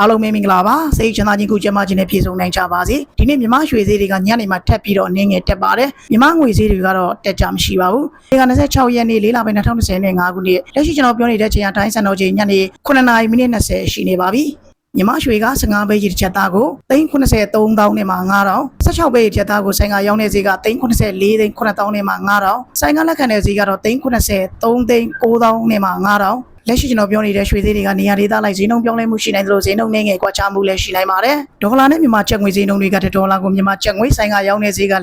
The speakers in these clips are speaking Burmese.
အားလုံးပဲမင်္ဂလာပါစိတ်ချမ်းသာခြင်းကိုကျန်းမာခြင်းနဲ့ပြည့်စုံနိုင်ကြပါစေဒီနေ့မြမရွှေဈေးတွေကညနေမှာထပ်ပြီးတော့အနည်းငယ်တက်ပါတယ်မြမငွေဈေးတွေကတော့တက်ကြမရှိပါဘူးဒီက26ရက်နေ့၄လပိုင်း2025ခုနှစ်လက်ရှိကျွန်တော်ပြောနေတဲ့ချိန်အတိုင်းစံတော်ချိန်ညနေ9:30မိနစ်20ရှိနေပါပြီမြမရွှေက15ပဲကြီးတစ်ချက်သားကို383,000နဲ့မှ9000 16ပဲကြီးတစ်ချက်သားကိုဆိုင်ကရောင်းတဲ့ဈေးက384သိန်း9000နဲ့မှ9000ဆိုင်ကလက်ခံတဲ့ဈေးကတော့383သိန်း9000နဲ့မှ9000 လက်ရှိကျွန်တော်ပြောနေတဲ့ရွှေဈေးတွေကနေရာဒေသလိုက်ဈေးနှုန်းပြောင်းလဲမှုရှိနိုင်သလိုဈေးနှုန်းနှဲငယ်ကွာခြားမှုလည်းရှိနိုင်ပါတယ်။ဒေါ်လာနဲ့မြန်မာကျပ်ငွေဈေးနှုန်းတွေကဒေါ်လာကိုမြန်မာကျပ်ငွေဆိုင်ကရောင်းတဲ့ဈေးက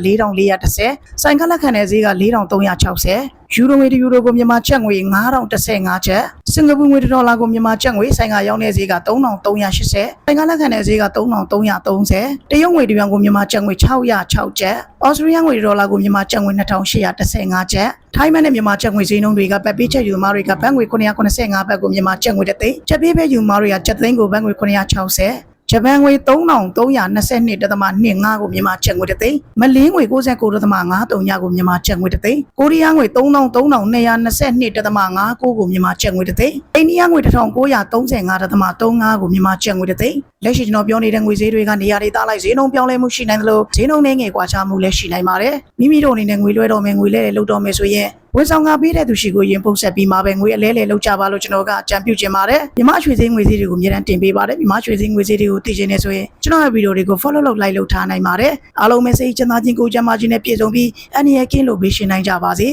4430ဆိုင်ကလက်ခံတဲ့ဈေးက4360 ယူရိုငွေတစ်ယူရိုကိုမြန်မာကျပ်ငွေ9015ကျပ်စင်ကာပူငွေတစ်ဒေါ်လာကိုမြန်မာကျပ်ငွေဆိုင်ကရောင်းတဲ့ဈေးက3380ဆိုင်ကလက်ခံတဲ့ဈေးက3330တရုတ်ငွေတစ်ယွမ်ကိုမြန်မာကျပ်ငွေ606ကျပ်ဩစတြေးလျငွေတစ်ဒေါ်လာကိုမြန်မာကျပ်ငွေ2815ကျပ်ထိုင်းမန်နဲ့မြန်မာကျပ်ငွေဈေးနှုန်းတွေကပတ်ပေးချက်ယူသမားတွေကဘတ်ငွေ995ဘတ်ကိုမြန်မာကျပ်ငွေတစ်သိန်းချက်ပြေးပဲယူသမားတွေကကျပ်သိန်းကိုဘတ်ငွေ960 ဂျပန်ငွေ3322တသမ25ကိုမြန်မာကျပ်ငွေတစ်သိန်းမလေးငွေ69တသမ53ညကိုမြန်မာကျပ်ငွေတစ်သိန်းကိုရီးယားငွေ3222တသမ59ကိုမြန်မာကျပ်ငွေတစ်သိန်းအိန္ဒိယငွေ1935တသမ35ကိုမြန်မာကျပ်ငွေတစ်သိန်းလက်ရှိကျွန်တော်ပြောနေတဲ့ငွေဈေးတွေကနေရာဒေသလိုက်ဈေးနှုန်းပြောင်းလဲမှုရှိနိုင်သလိုဈေးနှုန်းနဲ့ငယ်ကွာခြားမှုလည်းရှိနိုင်ပါတယ်မိမိတို့အနေနဲ့ငွေလွှဲတော်မယ်ငွေလဲလဲလုပ်တော်မယ်ဆိုရင် ဝန်ဆောင်ကပေးတဲ့သူရှိကိုရင်ပုတ်ဆက်ပြီးမှပဲငွေအလဲလဲလောက်ကြပါလို့ကျွန်တော်ကအကြံပြုချင်ပါတယ်မြမရွှေစည်းငွေစည်းတွေကိုအများတန်းတင်ပေးပါတယ်မြမရွှေစည်းငွေစည်းတွေကိုသိချင်နေဆိုရင်ကျွန်တော်ရဲ့ဗီဒီယိုတွေကို follow လုပ် like လုပ်ထားနိုင်ပါတယ်အားလုံးပဲစိတ်ချမ်းသာခြင်းကိုယ်ကျန်းမာခြင်းနဲ့ပြည့်စုံပြီးအနည်းငယ်ကင်းလို့ပေးရှင်နိုင်ကြပါစေ